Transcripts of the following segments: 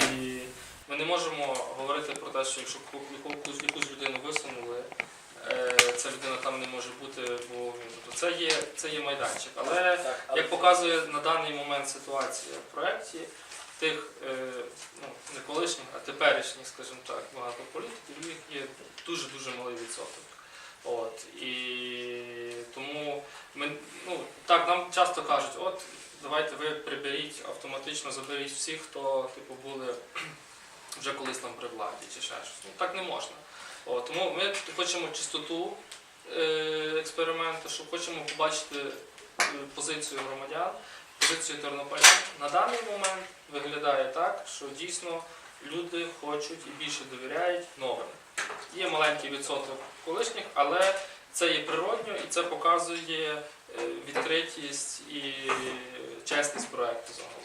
І ми не можемо говорити про те, що якщо якусь, людину висунули, е, ця людина там не може бути, бо тобто це є, це є майданчик. Але як показує на даний момент ситуація в проєкті, тих е, ну, не колишніх, а теперішніх, скажімо так, багато політиків, їх є дуже-дуже малий відсоток. От, і тому ми, ну, так, нам часто кажуть, от давайте ви приберіть, автоматично заберіть всіх, хто типу, були вже колись там при владі чи ще щось. Ну, так не можна. От, тому ми хочемо чистоту е, експерименту, щоб хочемо побачити е, позицію громадян, позицію тернополян. На даний момент виглядає так, що дійсно люди хочуть і більше довіряють новим. Є маленький відсоток колишніх, але це є природньо і це показує е, відкритість і чесність проекту загалом.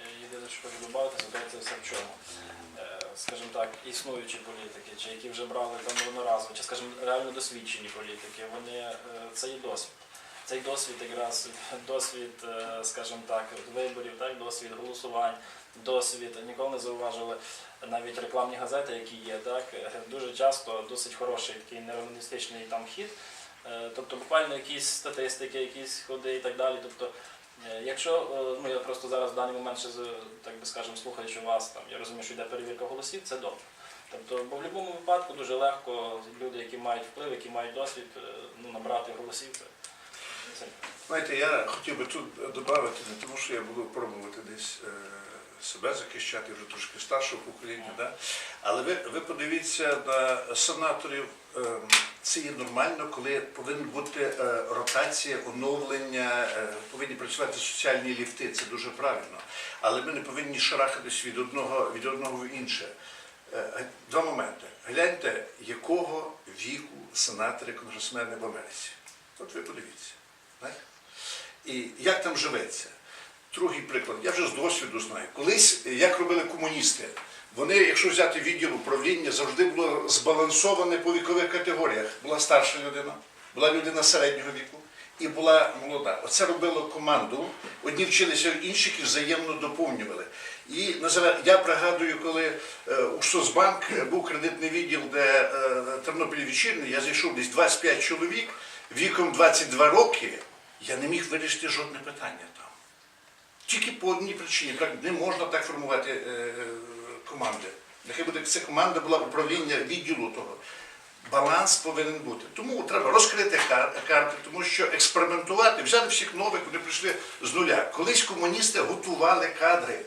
Е, Єдине, що хочу додати, ситуація в чому. Е, Скажімо так, існуючі політики, чи які вже брали там одноразово, чи скажімо, реально досвідчені політики, вони це є досвід. Цей досвід якраз досвід, скажімо так, виборів, так, досвід голосувань, досвід. Ніколи не зауважили навіть рекламні газети, які є, так, дуже часто досить хороший такий нереалістичний там хід. Е, Тобто буквально якісь статистики, якісь ходи і так далі. Тобто Е, Якщо е, ну я просто зараз в даний момент ще так би скажемо, слухаючи вас, там я розумію, що йде перевірка голосів, це добре. Тобто, бо в будь-якому випадку дуже легко люди, які мають вплив, які мають досвід, ну, набрати голосів. Знаєте, я хотів би тут додати, не тому що я буду пробувати десь себе захищати вже трошки старшого покоління, да? але ви, ви подивіться на сенаторів. е, Це є нормально, коли повинна бути е, ротація, оновлення, е, повинні працювати соціальні ліфти, це дуже правильно. Але ми не повинні шарахатись від одного, від одного в інше. Е, Два моменти. Гляньте, якого віку сенатори, конгресмени в Америці. От ви подивіться. І як там живеться? Другий приклад, я вже з досвіду знаю. Колись, е, як робили комуністи, вони, якщо взяти відділ управління, завжди було збалансоване по вікових категоріях. Була старша людина, була людина середнього віку і була молода. Оце робило команду. Одні вчилися, інших і взаємно доповнювали. І я пригадую, коли е, у Соцбанк був кредитний відділ, де е, Тернопіль вечірний, я зайшов десь 25 чоловік віком 22 роки, я не міг вирішити жодне питання там. Тільки по одній причині. Не можна так формувати е, команди. Нехай буде ця команда була управління відділу того. Баланс повинен бути. Тому треба розкрити кар- карти, тому що експериментувати, взяти всіх нових, вони прийшли з нуля. Колись комуністи готували кадри.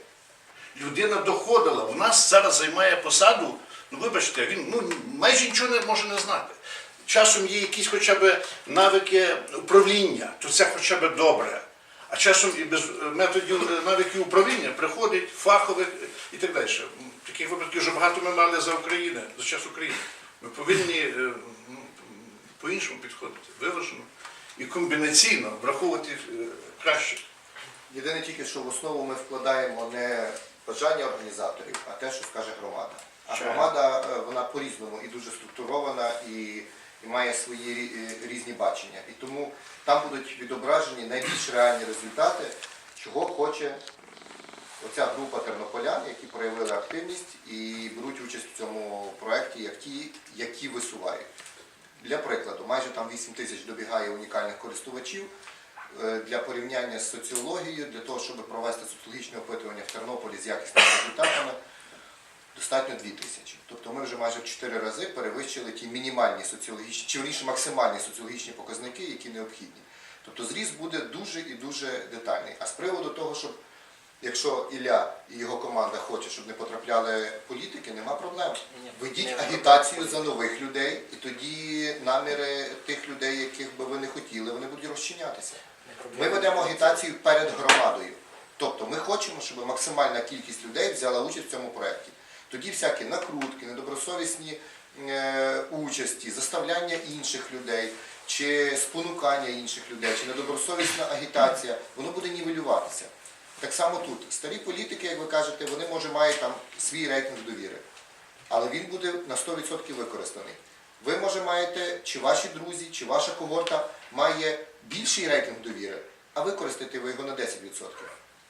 Людина доходила. В нас зараз займає посаду. Ну, вибачте, він ну, майже нічого не може не знати. Часом є якісь хоча б навики управління, то це хоча б добре. А часом і без методів е, навиків управління приходить фахових і так далі. Таких випадків вже багато ми мали за України, за час України. Ми повинні е, по-іншому підходити, виважено і комбінаційно враховувати е, краще. Єдине тільки, що в основу ми вкладаємо не бажання організаторів, а те, що скаже громада. А громада вона по-різному і дуже структурована і, і має свої е, різні бачення. І тому там будуть відображені найбільш реальні результати, чого хоче оця група тернополян, які проявили активність і беруть участь в цьому проєкті, як ті, які висувають. Для прикладу, майже там 8 тисяч добігає унікальних користувачів. Е, Для порівняння з соціологією, для того, щоб провести соціологічне опитування в Тернополі з якісними результатами, достатньо 2 тисячі. Тобто ми вже майже в 4 рази перевищили ті мінімальні соціологічні, чи верніше максимальні соціологічні показники, які необхідні. Тобто зріст буде дуже і дуже детальний. А з приводу того, щоб якщо Ілля і його команда хоче, щоб не потрапляли політики, нема проблем. Ведіть агітацію за нових людей, і тоді наміри тих людей, яких би ви не хотіли, вони будуть розчинятися. Ми ведемо агітацію перед громадою. Тобто ми хочемо, щоб максимальна кількість людей взяла участь в цьому проєкті. Тоді всякі накрутки, недобросовісні е, участі, заставляння інших людей, чи спонукання інших людей, чи недобросовісна агітація, воно буде нівелюватися. Так само тут. Старі політики, як ви кажете, вони може мають там свій рейтинг довіри, але він буде на 100% використаний. Ви, може, маєте, чи ваші друзі, чи ваша когорта має більший рейтинг довіри, а використаєте ви його на 10%.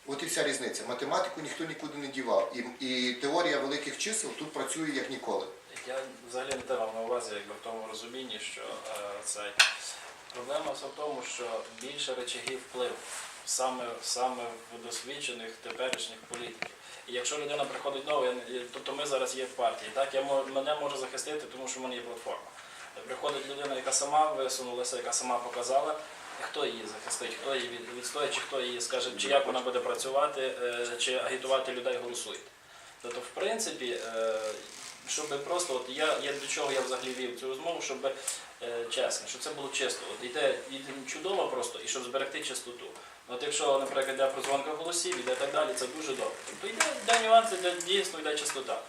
От і вся різниця. Математику ніхто нікуди не дівав. І, і теорія великих чисел тут працює як ніколи. Я взагалі не те мав на увазі, якби в тому розумінні, що е, цей проблема в тому, що більше речагів впливу саме, саме в досвідчених теперішніх політиків. І якщо людина приходить нова, тобто ми зараз є в партії, так я мене може захистити, тому що в мене є платформа. Приходить людина, яка сама висунулася, яка сама показала. Хто її захистить, хто її відстоїть, чи хто її скаже, чи як вона буде працювати, е, чи агітувати людей голосуйте. Тобто, в принципі, е, щоб просто, от я, я до чого я взагалі вів цю розмову, щоб е, чесно, щоб це було чисто. От йде, йде чудово просто, і щоб зберегти чистоту. От якщо, наприклад, йде прозвонка голосів, іде так далі, це дуже добре. Тобто йде, йде нюанси, йде дійсно йде чистота.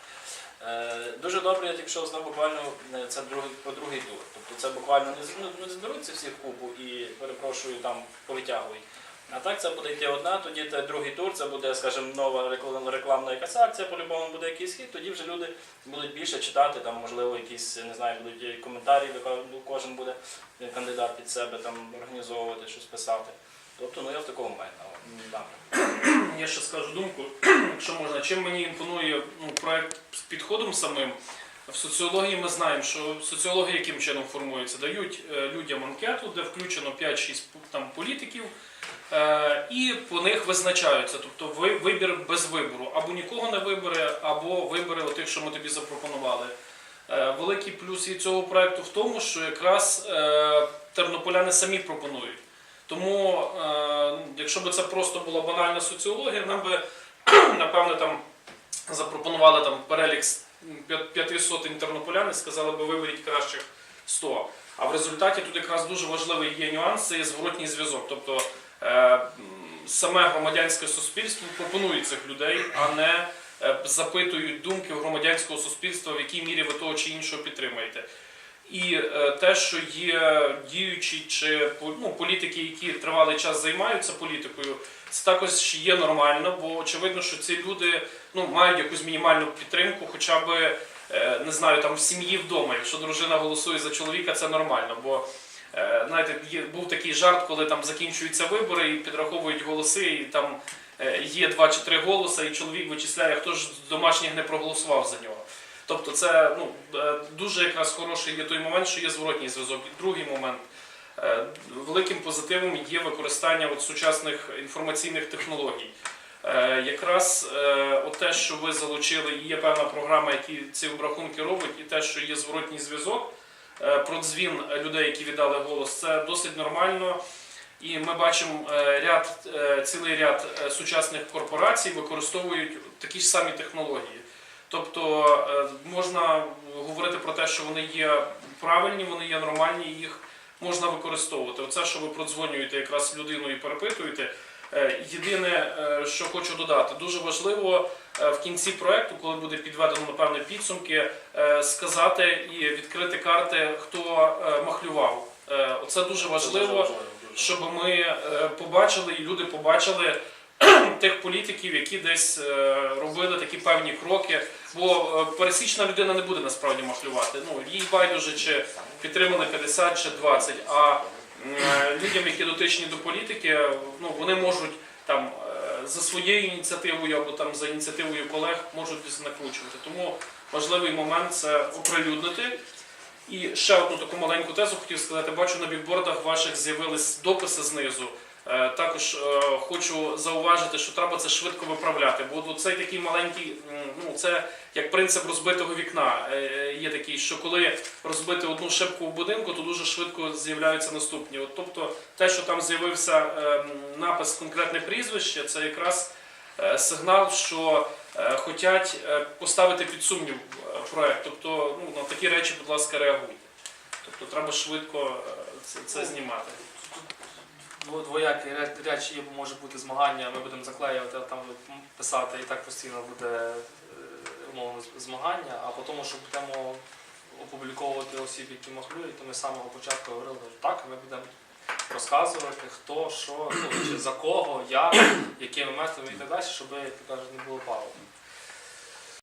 Е, дуже добре, якщо знав буквально е, це другий, по другий тур. Тобто це буквально не, ну, не зберуться всі в купу і перепрошую там повитягують. А так це буде йти одна, тоді це другий тур, це буде, скажімо, нова рекламна якась акція, по-любому буде якийсь хід, тоді вже люди будуть більше читати, там, можливо, якісь, не знаю, будуть коментарі, кожен буде е, кандидат під себе там організовувати, щось писати. Тобто, ну я в такому маю напрямку. Я ще скажу думку, якщо можна. Чим мені імпонує ну, проект з підходом самим. В соціології ми знаємо, що соціологи яким чином формуються? Дають е, людям анкету, де включено 5-6 там, політиків, е, і по них визначаються. Тобто ви- вибір без вибору. Або нікого не вибере, або вибере тих, що ми тобі запропонували. Е, великий плюс і цього проекту в тому, що якраз е, тернополяни самі пропонують. Тому, е, якщо б це просто була банальна соціологія, нам би напевно там запропонували там перелік з п'я- п'яти сотень тернополян і сказали би виберіть кращих 100. А в результаті тут якраз дуже важливий є нюанс, є зворотній зв'язок. Тобто е, саме громадянське суспільство пропонує цих людей, а не е, запитують думки громадянського суспільства, в якій мірі ви того чи іншого підтримуєте. І е, те, що є діючі чи ну, політики, які тривалий час займаються політикою, це також є нормально, бо очевидно, що ці люди ну, мають якусь мінімальну підтримку, хоча б е, не знаю, там в сім'ї вдома. Якщо дружина голосує за чоловіка, це нормально. Бо е, знаєте, був такий жарт, коли там закінчуються вибори і підраховують голоси, і там є два чи три голоси, і чоловік вичисляє, хто ж з домашніх не проголосував за нього. Тобто це ну, е, дуже якраз хороший є той момент, що є зворотній зв'язок. І другий момент. Е, Великим позитивом є використання от сучасних інформаційних технологій. Е, Якраз от те, що ви залучили, є певна програма, які ці обрахунки робить, і те, що є зворотній зв'язок про дзвін людей, які віддали голос, це досить нормально. І ми бачимо ряд, цілий ряд сучасних корпорацій використовують такі ж самі технології. Тобто е, можна говорити про те, що вони є правильні, вони є нормальні, їх можна використовувати. Оце, що ви продзвонюєте якраз людину і перепитуєте. Е, Єдине, е, що хочу додати, дуже важливо в кінці проекту, коли буде підведено напевне підсумки, сказати і відкрити карти, хто махлював. Оце дуже важливо щоб ми побачили і люди побачили тих політиків, які десь е, робили такі певні кроки. Бо е, пересічна людина не буде насправді махлювати. Ну їй байдуже чи підтримали 50 чи 20, А е, людям, які дотичні до політики, ну вони можуть там за своєю ініціативою або там за ініціативою колег можуть десь накручувати. Тому важливий момент це оприлюднити. І ще одну таку маленьку тезу хотів сказати. Бачу на бікбордах ваших з'явились дописи знизу. Е, Також е, хочу зауважити, що треба це швидко виправляти, бо цей такий маленький, ну це як принцип розбитого вікна. Е, Є такий, що коли розбити одну шибку в будинку, то дуже швидко з'являються наступні. От, тобто те, що там з'явився напис конкретне прізвище, це якраз сигнал, що хочуть поставити під сумнів проект. Тобто ну, на такі речі, будь ласка, реагуйте. Тобто треба швидко це, це знімати. Дво- Двоякі речі може бути змагання, ми будемо заклеювати, а там писати, і так постійно буде е, умовно змагання, а по тому, що будемо опубліковувати осіб, які махлюють, то ми з самого початку говорили, що так, ми будемо розказувати, хто, що, ну, за кого, як, якими методами і так далі, щоб, як кажуть, не було палок.